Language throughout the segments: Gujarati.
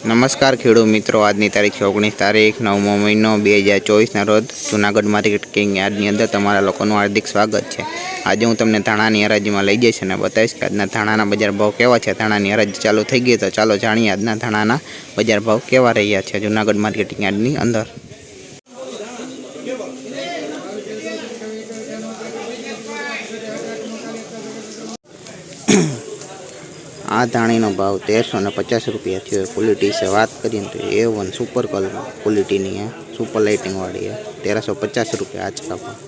નમસ્કાર ખેડૂત મિત્રો, આજની તારીખ ઓગણીસ તારીખ, નવમો મહિનો બે હજાર ચોવીસના રોજ જુનાગઢ માર્કેટ કિંગ યાર્ડની અંદર તમારા લોકોનું હાર્દિક સ્વાગત છે. આજે હું તમને ધાણાની હરાજીમાં લઈ જઈશ અને બતાવીશ કે આજના ધાણાના બજાર ભાવ કેવા છે. ધાણાની હરાજી ચાલુ થઈ ગઈ તો ચાલો જાણીએ આજના ધાણાના બજાર ભાવ કેવા રહ્યા છે જૂનાગઢ માર્કેટિંગ યાર્ડની અંદર. આ ધાણીનો ભાવ તેરસો ને પચાસ રૂપિયા થયો. ક્વોલિટી વિશે વાત કરીએ ને તો એ વન સુપર કલર ક્વોલિટીની હે. સુપર લાઇટિંગવાળી હે. તેરસો પચાસ રૂપિયા આજકા ભાવ.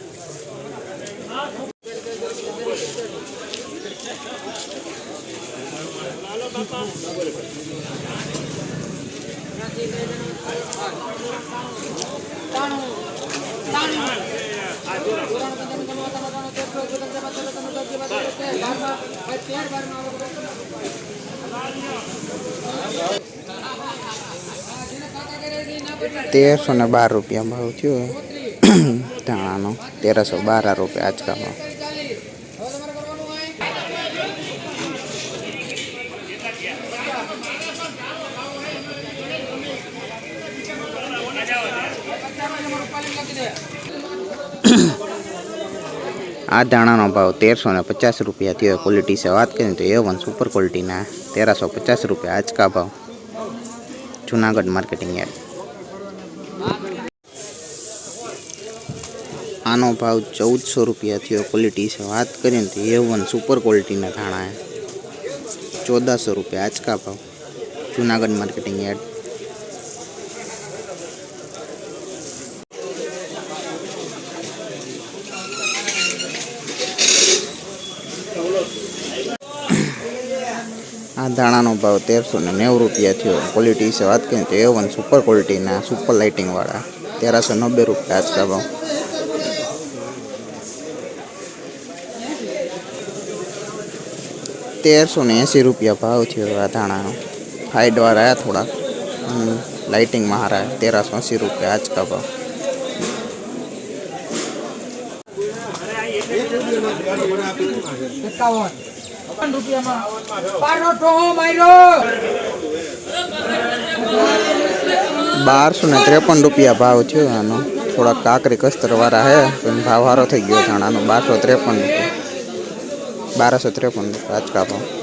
તેરસો ને બાર રૂપિયા ભાવ થયો ધાણાનો. તેરસો બાર રૂપિયા આજકા ભાવ આ ધાણાનો ભાવ તેરસો ને પચાસ રૂપિયા થયો. ક્વોલિટી છે. વાત કરીએ તો એ વન સુપર ક્વોલિટીના તેરસો પચાસ રૂપિયા આજકા ભાવ. Junagadh marketing yard. આનો ભાવ ચૌદસો રૂપિયા થયો. ક્વોલિટી છે. વાત કરીએ તો એ વન સુપર ક્વોલિટીના ધાણા ચૌદસો રૂપિયા આજકા ભાવ. Junagadh marketing yard. આ ધાણાનો ભાવ તેરસો ને નેવું રૂપિયા થયો. ક્વોલિટી વિશે વાત કરીએ તો એ વન સુપર ક્વોલિટીના સુપર લાઇટિંગવાળા તેરસો નબ્બે રૂપિયા આજકા ભાવ. તેરસો ને એંસી રૂપિયા ભાવ થયો આ દાણાનો. હાઈડવાળા આવ્યા થોડા. લાઇટિંગમાં હારા તેરસો એંસી રૂપિયા આજકા ભાવ. એકાવન. બારસો ને ત્રેપન રૂપિયા ભાવ થયો આનો. થોડાક કાકરી કસ્તરવાળા હે પણ ભાવ સારો થઈ ગયો ધાણાનો બારસો ત્રેપન રૂપિયા. બારસો ત્રેપન રૂપિયા આજકા ભાવ